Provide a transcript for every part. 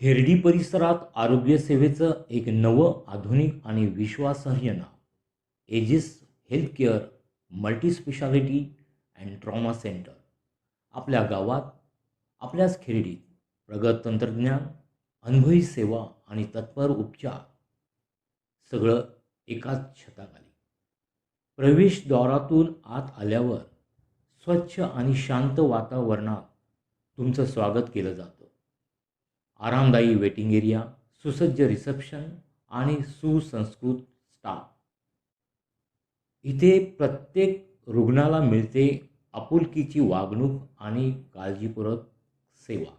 खेर्डी परिसरात आरोग्यसेवेचं एक नवं आधुनिक आणि विश्वासार्ह नाव. Aegis healthcare multispeciality and trauma centre. आपल्या गावात आपल्याच खेरडीत प्रगत तंत्रज्ञान अनुभवी सेवा आणि तत्पर उपचार. सगळं एकाच छताखाली. प्रवेशद्वारातून आत आल्यावर स्वच्छ आणि शांत वातावरणात तुमचं स्वागत केलं जातं. आरामदायी वेटिंग एरिया सुसज्ज रिसेप्शन आणि सुसंस्कृत स्टाफ. इथे प्रत्येक रुग्णाला मिळते आपुलकीची वागणूक आणि काळजीपूर्वक सेवा.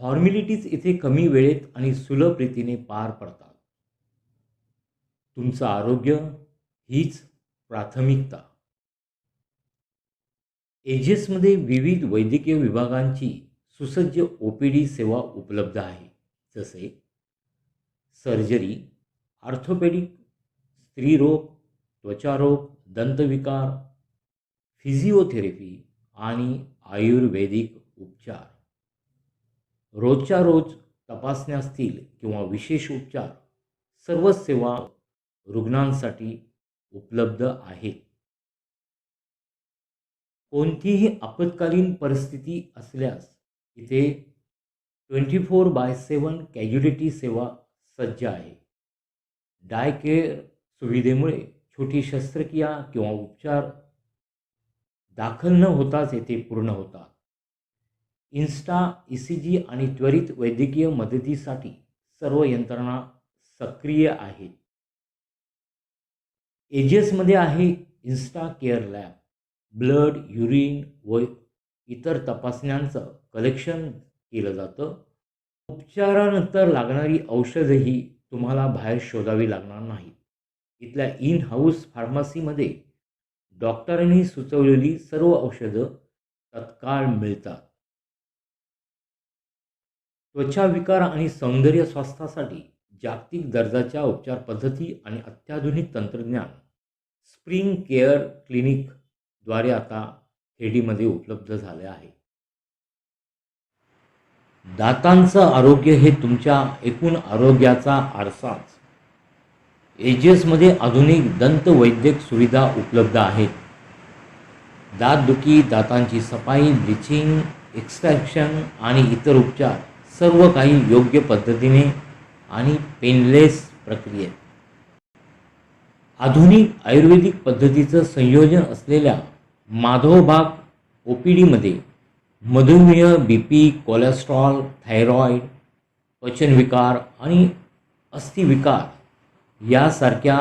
फॉर्मॅलिटीज इथे कमी वेळेत आणि सुलभ रीतीने पार पडतात. तुमचं आरोग्य हीच प्राथमिकता. एजेसमध्ये विविध वैद्यकीय विभागांची सुसज्ज ओ पी डी सेवा उपलब्ध आहे. जसे सर्जरी आर्थोपेडिक स्त्रीरोग त्वचारोग दंतविकार फिजिओथेरपी आणि आयुर्वेदिक उपचार. रोजच्या रोज तपासण्या असतील किंवा विशेष उपचार सर्व सेवा रुग्णांसाठी उपलब्ध आहेत. कोणतीही आपत्कालीन परिस्थिती असल्यास इथे twenty four by seven casualty सेवा सज्ज आहे. डाय केअर सुविधेमुळे छोटी शस्त्रक्रिया किंवा उपचार दाखल न होताच येथे पूर्ण होतात. इन्स्टा ई सी जी आणि त्वरित वैद्यकीय मदतीसाठी सर्व यंत्रणा सक्रिय आहेत. एजेसमध्ये आहे insta care lab. Blood urine व इतर तपासण्यांचं कलेक्शन केलं जातं. उपचारानंतर लागणारी औषधंही तुम्हाला बाहेर शोधावी लागणार नाहीत. इथल्या इन हाऊस फार्मसीमध्ये डॉक्टरांनी सुचवलेली सर्व औषधं तत्काळ मिळतात. त्वचा विकार आणि सौंदर्य स्वास्थ्यासाठी जागतिक दर्जाच्या उपचार पद्धती आणि अत्याधुनिक तंत्रज्ञान. स्प्रिंग केअर क्लिनिकद्वारे आता खेडीमध्ये उपलब्ध झाले आहे. दातांचं आरोग्य हे तुमच्या एकूण आरोग्याचा आरसाच. एजीएसमध्ये आधुनिक दंतवैद्यक सुविधा उपलब्ध आहेत. दातदुखी दातांची सफाई ब्लिचिंग एक्स्ट्रॅक्शन आणि इतर उपचार सर्व काही योग्य पद्धतीने आणि पेनलेस प्रक्रियेत. आधुनिक आयुर्वेदिक पद्धतीचं संयोजन असलेल्या माधवबाग ओ पी डीमध्ये मधुमेह बी पी कोलेस्ट्रॉल थायरॉईड पचनविकार आणि अस्थिविकार यासारख्या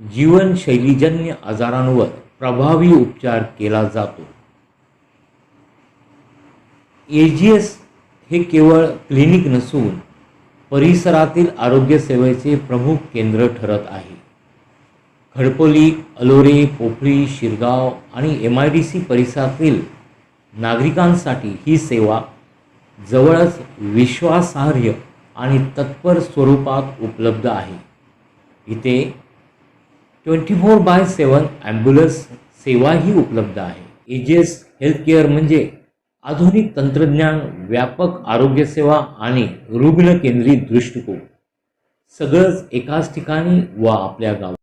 जीवनशैलीजन्य आजारांवर प्रभावी उपचार केला जातो. ए जी एस हे केवळ क्लिनिक नसून परिसरातील आरोग्यसेवेचे प्रमुख केंद्र ठरत आहे. खडपोली अलोरे पोफळी शिरगाव आणि एम आय डी सी परिसरातील नागरिकांसाठी ही सेवा जवळच विश्वासार्ह आणि तत्पर स्वरूपात उपलब्ध आहे. इथे twenty four by seven ambulance सेवाही उपलब्ध आहे. एजेस हेल्थकेअर म्हणजे आधुनिक तंत्रज्ञान व्यापक आरोग्यसेवा आणि रुग्ण केंद्रित दृष्टिकोन. सगळंच एकाच ठिकाणी व आपल्या गावात.